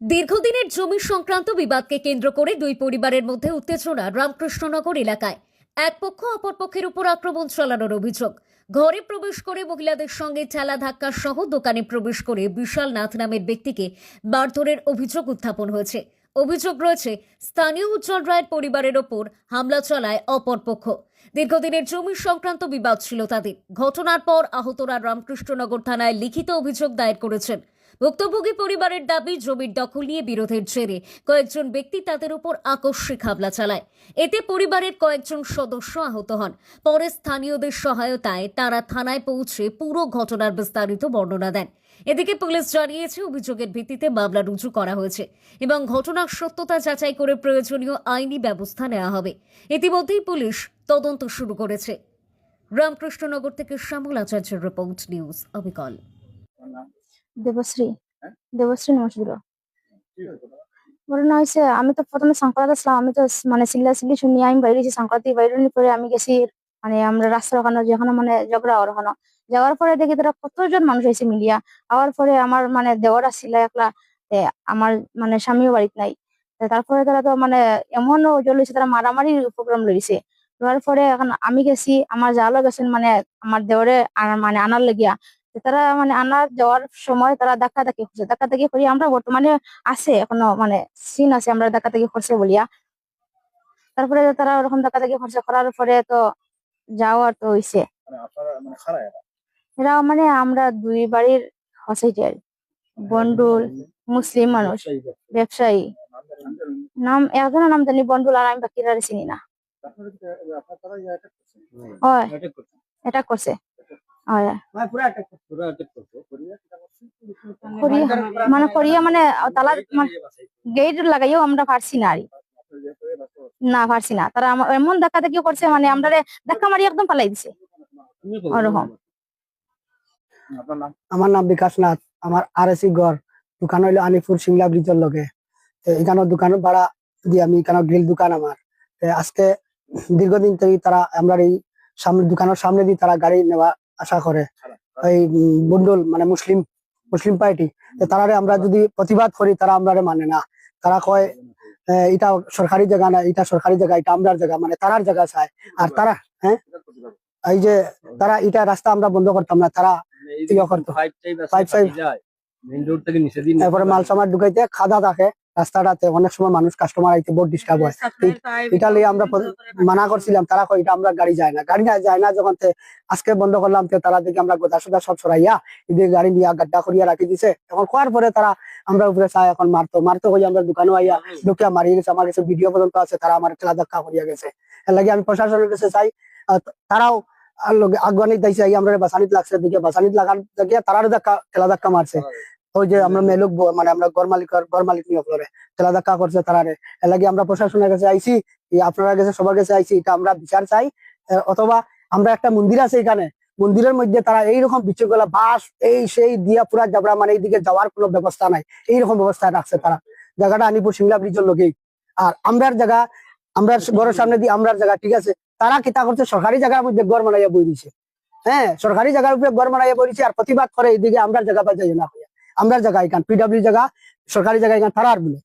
দীর্ঘদিনের জমি সংক্রান্ত বিবাদকে কেন্দ্র করে দুই পরিবারের মধ্যে উত্তেজনা রামকৃষ্ণনগর এলাকায়। এক পক্ষ অপর পক্ষের উপর আক্রমণ চালানোর অভিযোগ। ঘরে প্রবেশ করে মহিলাদের সঙ্গে ঠেলা ধাক্কা সহ দোকানে প্রবেশ করে বিশাল নাথ নামের ব্যক্তিকে মারধরের অভিযোগ উত্থাপন হয়েছে। অভিযোগ রয়েছে, স্থানীয় উজ্জ্বল রায়ের পরিবারের ওপর হামলা চালায় অপর পক্ষ। দীর্ঘদিনের জমি সংক্রান্ত বিবাদ ছিল তাদের। ঘটনার পর আহতরা রামকৃষ্ণনগর থানায় লিখিত অভিযোগ দায়ের করেছেন। ভুক্তভোগী পরিবারের দাবি, জমির দখল নিয়ে বিরোধের জেরে কয়েকজন ব্যক্তি তাদের উপর আকস্মিক হামলা চালায়। এতে পরিবারের কয়েকজন সদস্য আহত হন। পরে স্থানীয়দের সহায়তায় তারা থানায় পৌঁছে পুরো ঘটনার বিস্তারিত বর্ণনা দেন। এদিকে পুলিশ জানিয়েছে, অভিযোগের ভিত্তিতে মামলা রুজু করা হয়েছে এবং ঘটনার সত্যতা যাচাই করে প্রয়োজনীয় আইনি ব্যবস্থা নেওয়া হবে। ইতিমধ্যেই পুলিশ তদন্ত শুরু করেছে। রামকৃষ্ণনগর থেকে শ্যামল আচার্যের রিপোর্ট নিউজ অবিকল। দেবশ্রী। দেবশ্রী নমস্কার ঘটনা হয়েছে আমি তো প্রথমে সংক্রান্ত আসলাম আমি তো মানে সিল্লা সিল্লি শুনি আমি বাইরে গেছি সংক্রান্তি বাইরে পরে আমি গেছি মানে আমরা রাস্তার ওখানে যেখানে মানে ঝগড়া ওর ওখানে। যাওয়ার পরে দেখি তারা কতজন মানুষ হয়েছে মিলিয়া। আওয়ার পরে আমার মানে দেওয়ার আসছিল একলা আমার মানে স্বামীও বাড়িতে নাই। তারপরে তারা তো মানে এমন ওজন লইছে তারা মারামারি প্রোগ্রাম লইছে। লওয়ার পরে এখন আমি গেছি আমার জালও গেছেন মানে আমার আনা- মানে আনার লাগিয়া। তারা মানে আনার যাওয়ার সময় তারা ধাক্কা ধাক্কি করছে। ধাক্কি করি আমরা বর্তমানে আছে এখনও মানে সিন আছে আমরা ধাক্কা ধাক্কি করছে বলিয়া। তারপরে তারা ওরকম ধাক্কা ধাক্কি করছে করার পরে তো যাওয়ার তো হইছে। মানে মানে এরা? মানে আমরা দুই বাড়ির হসাইটি আর বন্ডুল মুসলিম মানুষ ব্যবসায়ী নাম একজনের নাম জানি বন্ডুল আর আমি বাকিরা চিনি না। এটা করছে। মানে। করিয়া করছে? করিয়া মানে করিয়া মানে তালা মানে গেট লাগাইও আমরা পারছি না আর। না পারছি না। তারা এমন ধাক্কা ধাক্কি করছে মানে আমরা ধাক্কা মারি একদম পালাই দিছে। ওরকম। আমার নাম বিকাশ নাথ। আমার আর এসি গড় দোকান হইল আনিপুর সিংলা ব্রিজের লগে। এখানে দোকান ভাড়া দিয়ে আমি এখানে গ্রিল দোকান আমার। তো আজকে দীর্ঘদিন থেকে তারা আমরা এই সামনে দোকানের সামনে দিয়ে তারা গাড়ি নেওয়া আশা করে। এই উম, বন্ডল মানে মুসলিম মুসলিম পার্টি তারারে আমরা যদি প্রতিবাদ করি তারা আমরা মানে না। তারা কয় এটা সরকারি জায়গা না এটা সরকারি জায়গা এটা আমরার জায়গা মানে তারার জায়গা চায়। আর তারা হ্যাঁ? এই যে তারা এটা রাস্তা আমরা বন্ধ করতাম না তারা ইয়ে করতো। five. মেইন রোড থেকে নিচে দিন তারপরে মাল সামার ঢুকাইতে খাদা থাকে। রাস্তাটাতে অনেক সময় মানুষ কাস্টমার আইতে বহুত ডিস্টার্ব হয়। এটা লিয়ে আমরা মানা করছিলাম তারা কই এটা আমরা গাড়ি যায় না। গাড়ি না যায় না যখন আজকে বন্ধ করলাম তো তারা দেখি আমরা গোদা সোদা সব সরাইয়া এদিকে গাড়ি নিয়ে গাড্ডা করিয়া রাখি দিছে। এখন খোয়ার পরে তারা আমরা উপরে চাই এখন মারতো। মারতো হয়ে আমরা দোকানে আইয়া ঢুকিয়া মারিয়ে গেছে আমার কাছে ভিডিও পর্যন্ত আছে তারা আমার ঠেলা ধাক্কা করিয়া গেছে। এর লাগে আমি প্রশাসনের কাছে চাই তারাও আগুয়ানি দিয়েছে আমরা বাসানিত লাগছে দিকে বাসানিত লাগার লাগিয়া তারার ধাক্কা ঠেলা ধাক্কা মারছে। ওই যে আমরা মেলুক মানে আমরা ঘর মালিক ঘর মালিক নিয়ে করে। ঠেলা ধাক্কা করছে তারারে এর লাগে আমরা প্রশাসনের কাছে এই আপনার কাছে সবার কাছে আইছি, এটা আমরা বিচার চাই। অথবা আমরা একটা মন্দির আছে এখানে, মন্দিরের মধ্যে তারা এইরকম বিচ্ছুগুলা বাস, এই সেই দিয়া পুরা জাবড়া মানে এইদিকে যাওয়ার কোনো ব্যবস্থা নাই। এইরকম ব্যবস্থা রাখছে তারা। জায়গাটা আনিপুর সিমলা ব্রিজের লোকেই। আর আমরার জায়গা আমরা ঘরের সামনে দিয়ে আমরার জায়গা, ঠিক আছে? তারা কিতা করছে, সরকারি জায়গার মধ্যে গড় বানাইয়া বই দিছে হ্যাঁ সরকারি জায়গার উপরে গড় বানাইয়া বই দিছে আর প্রতিবাদ করে এইদিকে আমরার জায়গা বাজাই না। আমরার জায়গা এখান পিডাব্লিউ জায়গা, সরকারি জায়গা এখান তারার বলে।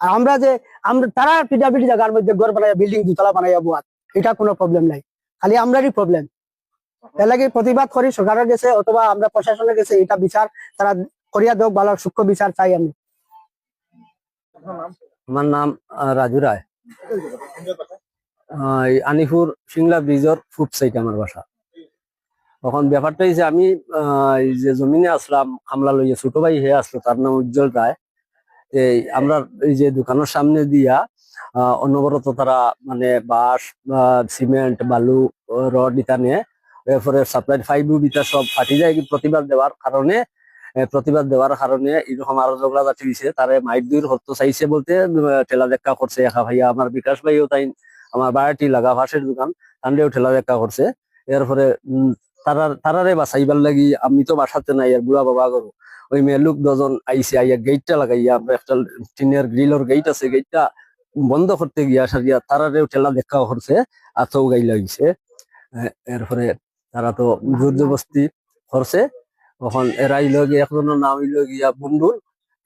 আর আমরা যে, আমরা, তারা পিডাব্লিউ জায়গার মধ্যে ঘর বানাইয়া বিল্ডিং দুতলা বানাইয়া বোয়াত এটা কোনো প্রবলেম নাই। খালি আমরারই প্রবলেম এর লাগে প্রতিবাদ করি, সরকারের গেছে অথবা আমরা প্রশাসনের গেছে এটা বিচার, তারা করিয়া দেখ ভালো সূক্ষ্ম বিচার চাই আমি। আমার নাম রাজু রায়। আনিপুর সিংলা ব্রিজর ফুট সাইড আমার বাসা। তখন ব্যাপারটা হয়েছে আমি এই যে জমিনে আসলাম আমলা লইয়া ছোট ভাই হয়ে আসলো, তার নাম উজ্জ্বল রায়। এই আমরা এই যে দোকানের সামনে দিয়া অনবরত তারা মানে বাঁশ সিমেন্ট, বালু, রড ইটা নিয়ে, এরপরে সাপ্লাই ফাইভ বিটা সব ফাটি যায় প্রতিবাদ দেওয়ার কারণে প্রতিবাদ দেওয়ার কারণে এরকম আরও ঝগড়া জাতি হয়েছে তারে মাইক দুইর হত্য চাইছে বলতে ঠেলা দেখা করছে। একা ভাইয়া আমার বিকাশ ভাইও তাই, আমার বাড়িটি লাগা ভাসের দোকান তান্ডেও ঠেলা দেখা করছে। এরপরে উম, তারার বাঁচাইবার লাগি আমি তো বাসাতে নাই আর বুড়া বাবা করো ওই মেয়ে লোক দুজন আইসে আইয়া গেটটা লাগাইয়া একটা টিনের গ্রিলর গেট আছে গেটটা বন্ধ করতে গিয়া সারিয়া তারারেও ঠেলা দেখা করছে আতও গাই লাগিছে এরপরে তারা তো জোর জবস্তি করছে তখন এরাই লগে একজনের নাম হইল গিয়া বন্ধুর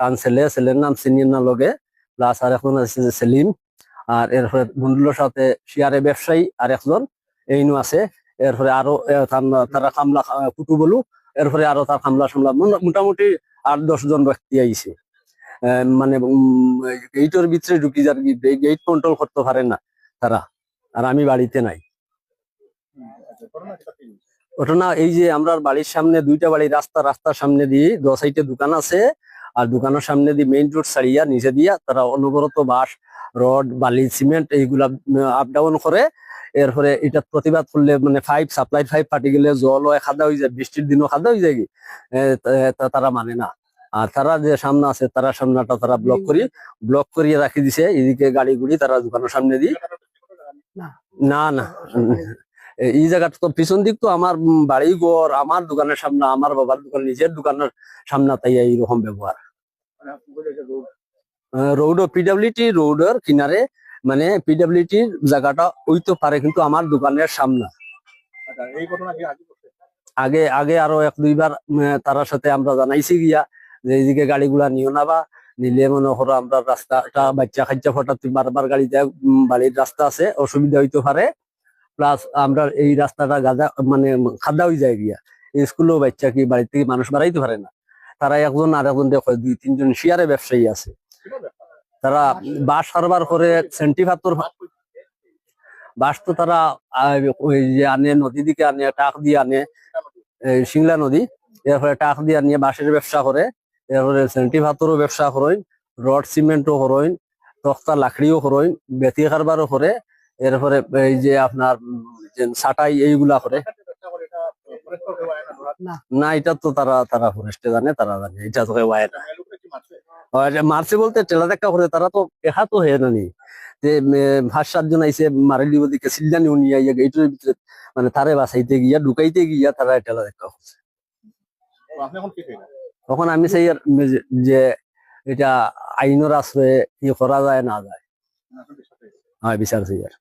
তান ছেলে ছেলের নাম সিনিয়র লগে প্লাস আর এখন আছে সেলিম। আর এরপরে বন্ধুর সাথে শিয়ারে ব্যবসায়ী আর একজন এইনু আছে। এরপরে আরও তার- কামলা কুটু বলু এরপরে আরও তার কামলা সামলা মোটামুটি আট, দশ জন ব্যক্তি আইছে। মানে গেইটের ভিতরে ঢুকি যার গেট কন্ট্রোল করতে পারে না তারা, আর আমি বাড়িতে নাই। ঘটনা এই যে আমরা বাড়ির সামনে দুইটা বাড়ি, রাস্তা, রাস্তার সামনে দিয়ে দু সাইডে দোকান আছে, আর দোকানের সামনে দিয়ে মেইন রোড ছাড়িয়া, নিচে দিয়া তারা অনবরত বাঁশ, রড, বালি, সিমেন্ট এইগুলা আপ ডাউন করে এরপরে এটা প্রতিবাদ করলে মানে ফাইভ সাপ্লাই ফাইভ ফাটি গেলে জলও খাদা হয়ে যায় বৃষ্টির দিনও খাদা হয়ে যায় তারা মানে না। আর তারা যে সামনে আছে তারা সামনাটা তারা ব্লক করি ব্লক করিয়ে রাখি দিছে এদিকে গাড়ি গুড়ি তারা দোকানের সামনে দিয়ে না না এই জায়গাটা তো পিছন দিক তো আমার বাড়ি ঘর আমার দোকানের সামনে আমার বাবার দোকান নিজের দোকানের সামনে তাই এইরকম ব্যবহার। রোড পিডাব্লিউটি রোডের কিনারে মানে পিডাব্লিউটির জায়গাটা ওই তো পারে কিন্তু আমার দোকানের সামনে। আচ্ছা আগে আগে আরও এক দুইবার তারার সাথে আমরা জানাইছি গিয়া যে এইদিকে গাড়িগুলা নিও না বা নিলে মনে করো আমরা রাস্তাটা বাচ্চা খাচ্চা ফটাত বারবার গাড়ি দেয় বাড়ির রাস্তা আছে অসুবিধা হইতে পারে। প্লাস আমরা এই রাস্তাটা গাদা মানে খাদা হয়ে যায় গিয়া। স্কুলেও বাচ্চা কি বাড়ি থেকে মানুষ বাড়াইতে পারে না। তারা একজন আর একজন দেখো দুই তিনজন শিয়ারে ব্যবসায়ী আছে। তারা বাস সারবার করে সেন্টি ফাত্তর বাস তো তারা ওই যে আনে, নদী দিকে আনে, টাক দিয়ে আনে সিংলা নদী, এরপরে টাক দিয়ে নিয়ে বাঁশের ব্যবসা করে, এরপরে সেন্টি ভাতরও ব্যবসা করেন, রড সিমেন্টও করেন, তক্তা লাকড়িও করেন, বেতি কারবারও করে, এরপরে এই যে আপনার সাটাই এইগুলা করে। না, এটা তো তারা তারা ফরেস্টে জানে, তারা জানে, এটা তো কেউ না। মারছে বলতে টেলা দেখা করে তারা তো এখা তো হয়ে নানি যে ভাত সাতজন আইসে মারিলি দিকে সিলজানি উনিয়া ইয়া গেটের ভিতরে মানে তারে বাসাইতে গিয়া ঢুকাইতে গিয়া তারা টেলা দেখা করছে। তখন আমি সেই আর যে- এটা আইনের আশ্রয়ে কি করা যায় না যায়। হ্যাঁ হয় সেই আর